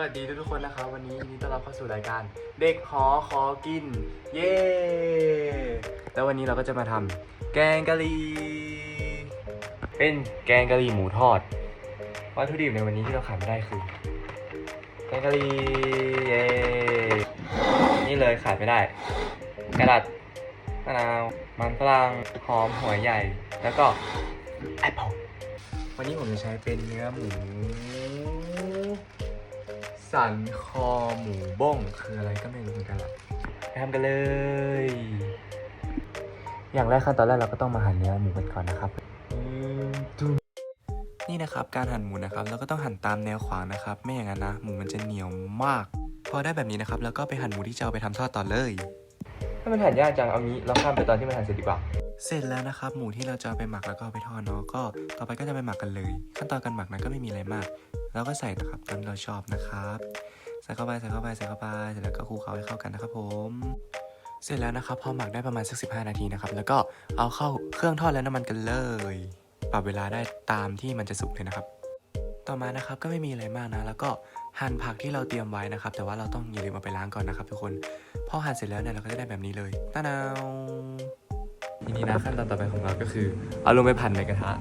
วัสดีทุกๆคนนะครับ วันนี้ยินดีต้อนรับเข้าสู่รายการ เด็กหอขอกิน เย้แล้ววันนี้เราก็จะมาทำแกงกะหรี่เป็นแกงกะหรี่หมูทอดวัตถุดิบในวันนี้ที่เราขาดไม่ได้คือ แกงกะหรี่เย้นี่เลยขาดไม่ได้ กระดาษมะนาวมันฝรั่งหอมหัวใหญ่ แล้วก็แอปเปิลวันนี้ผมจะใช้เป็นเนื้อหมู สันคอหมูบ้งคืออะไรก็ไม่รู้เหมือนกันละไปทำกันเลย อย่างแรกขั้นตอนแรกเราก็ต้องมาหั่นเนื้อหมูกันก่อนนะครับ นี่นะครับการหั่นหมูนะครับเราก็ต้องหั่นตามแนวขวางนะครับ ไม่อย่างนั้นนะ หมูมันจะเหนียวมาก พอได้แบบนี้นะครับ แล้วก็ไปหั่นหมูที่จะเอาไปทำทอดต่อเลย ถ้ามันหั่นยากจังเอางี้เราข้ามไปตอนที่มันหั่นเสร็จดีกว่า เสร็จแล้วนะครับ หมูที่เราจะเอาไปหมักแล้วก็เอาไปทอดเนาะก็ ต่อไปก็จะไปหมักกันเลย ขั้นตอนการหมักนั้นก็ไม่มีอะไรมาก เราก็ใส่นะครับตามที่เราชอบนะครับใส่เข้าไปใส่เข้าไปใส่เข้าไปเสร็จแล้วก็คลุกเคล้าให้เข้ากันนะครับผมเสร็จแล้วนะครับพอหมักได้ประมาณสักสินาทีนะครับแล้วก็เอาเข้าเครื่องทอดและน้ำมันกันเลยปรับเวลาได้ตามที่มันจะสุกเลยนะครับ ต่อมานะครับก็ไม่มีอะไรมากนะ แล้วก็หั่นผักที่เราเตรียมไว้นะครับ แต่ว่าเราต้องอย่าลืมเอาไปล้างก่อนนะครับ ทุกคนพอหั่นเสร็จแล้วเนี่ยเราก็จะได้แบบนี้เลยตาดาวทีนี้นะขั้นตอนต่อไปของเราก็คือ เอาลงไปผัดในกระทะ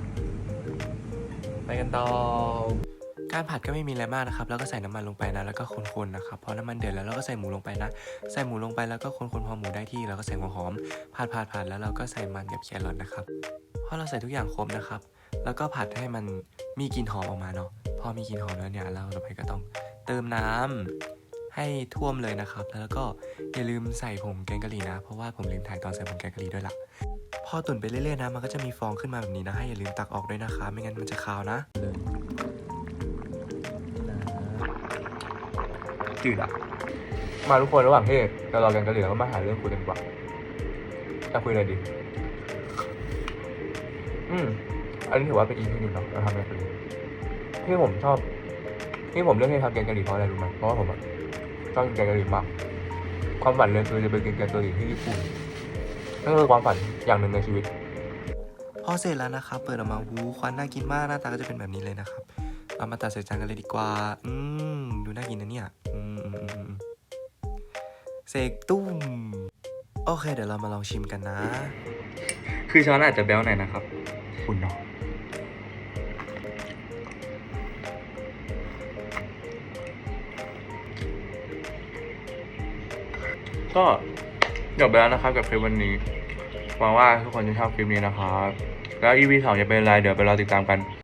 ไปกันต่อ การผัดก็ไม่มีอะไรมากนะครับ แล้วก็ใส่น้ำมันลงไปนะ แล้วก็คนๆนะครับ พอน้ำมันเดือดแล้วเราก็ใส่หมูลงไปนะ ใส่หมูลงไปแล้วก็คนๆพอหมูได้ที่เราก็ใส่หัวหอม ผัดผัดผัดแล้วเราก็ใส่มันกับแครอทนะครับ พอเราใส่ทุกอย่างครบนะครับ แล้วก็ผัดให้มันมีกลิ่นหอมออกมาเนาะ พอมีกลิ่นหอมแล้วเนี่ยเราต่อไปก็ต้องเติมน้ำให้ท่วมเลยนะครับ แล้วก็อย่าลืมใส่ผงแกงกะหรี่นะ เพราะว่าผมลืมถ่ายตอนใส่ผงแกงกะหรี่ด้วยล่ะพอตุ๋นไปเรื่อยๆนะ มันก็จะมีฟองขึ้นมาแบบนี้นะ ให้อย่าลืมตักออกด้วยนะคะ ไม่งั้นมันจะคาวนะ จืดอะ มาทุกคนระหว่างที่เรารอแกงกะหรี่เราก็มาหาเรื่องคุยกันดีกว่าจะคุยอะไรดี อืม อันนี้ถือว่าเป็นอีพีหนึ่งเนาะเราทำแกงกะหรี่ที่ผมชอบ ที่ผมเลือกให้ทำแกงกะหรี่เพราะอะไรรู้ไหมเพราะว่าผมอะชอบกินแกงกะหรี่มาก ความฝันเลยคือจะไปกินแกงกะหรี่ที่ญี่ปุ่นนั่นคือความฝันอย่างหนึ่งในชีวิตพอเสร็จแล้วนะครับ เปิดออกมาหูควันน่ากินมากหน้าตาก็จะเป็นแบบนี้เลยนะครับ เอามาตัดใส่จานกันเลยดีกว่า อืม ดูน่ากินนะเนี่ย อืมเสกตุ้ม โอเค เดี๋ยวเรามาลองชิมกันนะ คือช้อนอาจจะแบ้วหน่อยนะครับ คุณเนาะก็จบไปแล้วนะครับกับคลิปวันนี้หวังว่าทุกคนจะชอบคลิปนี้นะครับ แล้ว EP สองจะเป็นอะไรเดี๋ยวไปรอติดตามกัน